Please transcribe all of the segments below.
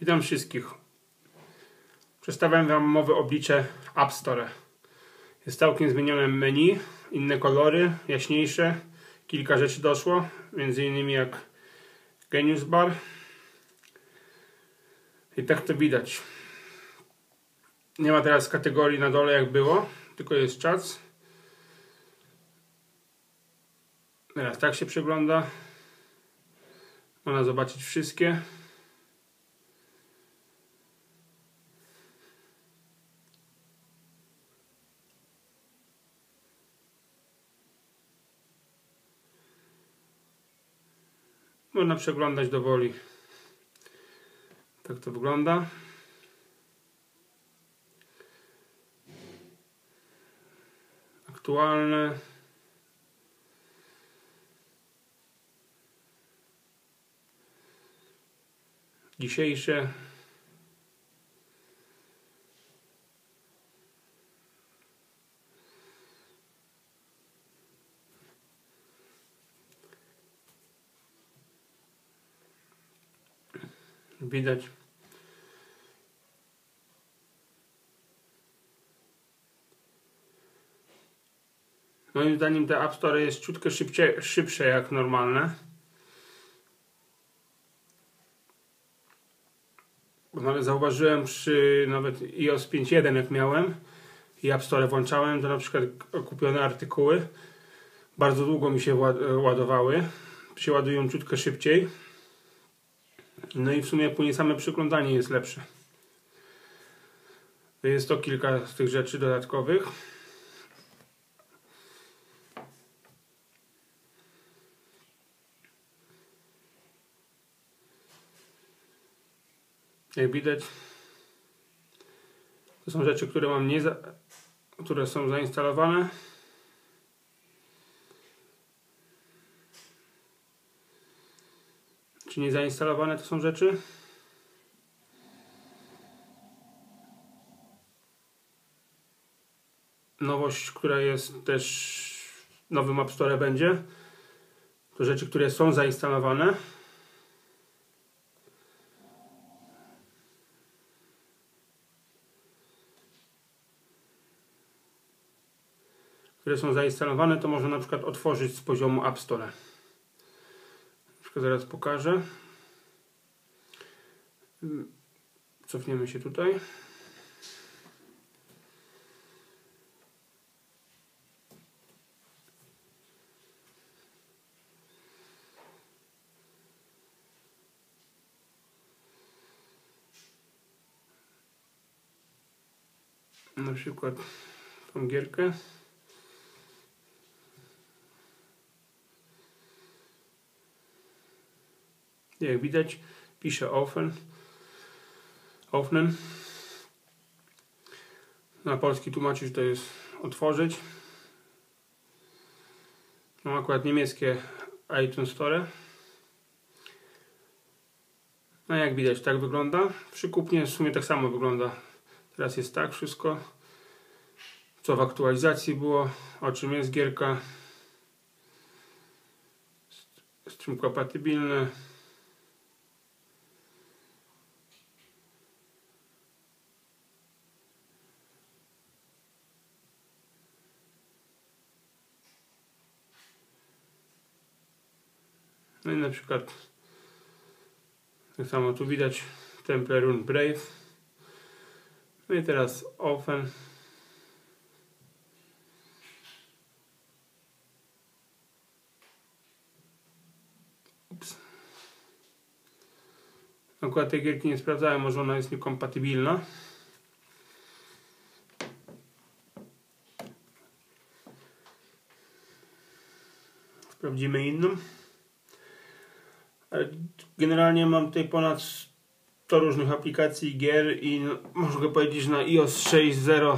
Witam wszystkich. Przedstawiam Wam mowy oblicze App Store. Jest całkiem zmienione menu, inne kolory, jaśniejsze. Kilka rzeczy doszło, między innymi jak Genius Bar. I tak to widać. Nie ma teraz kategorii na dole jak było, tylko jest czas. Teraz tak się przegląda. Można zobaczyć wszystkie. Można przeglądać do woli. Tak to wygląda. Aktualne. Dzisiejsze. Widać. Moim zdaniem te App Store jest ciutkę szybcie, szybsze jak normalne. Nawet zauważyłem przy nawet iOS 5.1 jak miałem i App Store włączałem, to na przykład kupione artykuły bardzo długo mi się ładowały. Się ładują ciutkę szybciej. No i w sumie później same przyglądanie jest lepsze. Jest to kilka z tych rzeczy dodatkowych. Jak widać, to są rzeczy, które mam nie za, które są zainstalowane. Czy nie zainstalowane to są rzeczy? Nowość, która jest też w nowym App Store będzie. To rzeczy, które są zainstalowane. które są zainstalowane, to można na przykład otworzyć z poziomu App Store. Troszkę zaraz pokażę. Cofniemy się tutaj. Na przykład tą gierkę. Jak widać pisze open. Open. Na polski tłumaczy, że to jest otworzyć. Mam akurat niemieckie iTunes Store. No jak widać tak wygląda. Przy kupnie w sumie tak samo wygląda. Teraz jest tak wszystko. Co w aktualizacji było. O czym jest gierka. Z czym kompatybilne. No i na przykład tak samo tu widać Temple Run Brave. No i teraz. Ups. Akurat tej gierki nie sprawdzałem, może ona jest niekompatybilna. Sprawdzimy inną. Generalnie mam tutaj ponad 100 różnych aplikacji gier i no, mogę powiedzieć, na iOS 6.0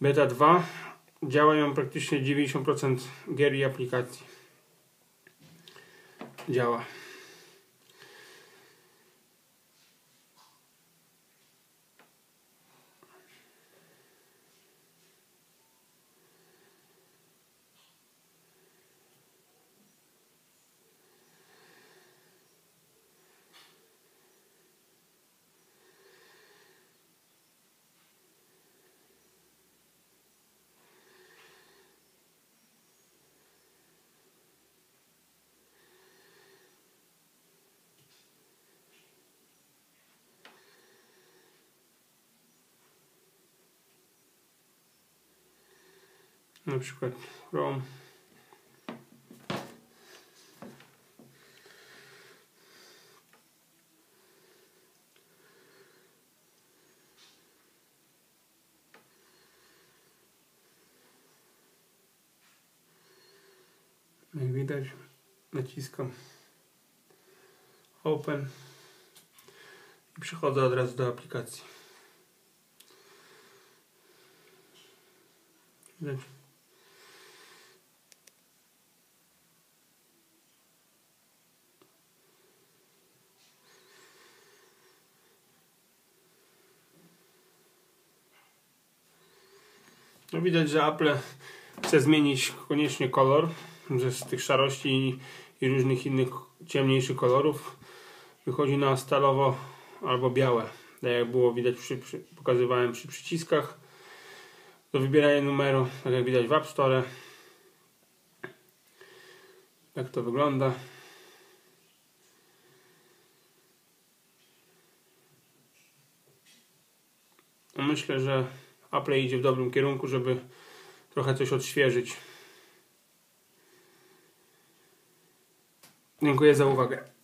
Beta 2 działają praktycznie 90% gier i aplikacji. Działa. Na przykład Chrome. Jak widać, naciskam Open i przechodzę od razu do aplikacji. Widać. No widać, że Apple chce zmienić koniecznie kolor że z tych szarości i różnych innych ciemniejszych kolorów wychodzi na stalowo albo białe. Tak jak było widać, przy, przy, pokazywałem przy przyciskach do wybierania numeru, tak jak widać w App Store. Jak to wygląda. Myślę, że Apple idzie w dobrym kierunku, żeby trochę coś odświeżyć. Dziękuję za uwagę.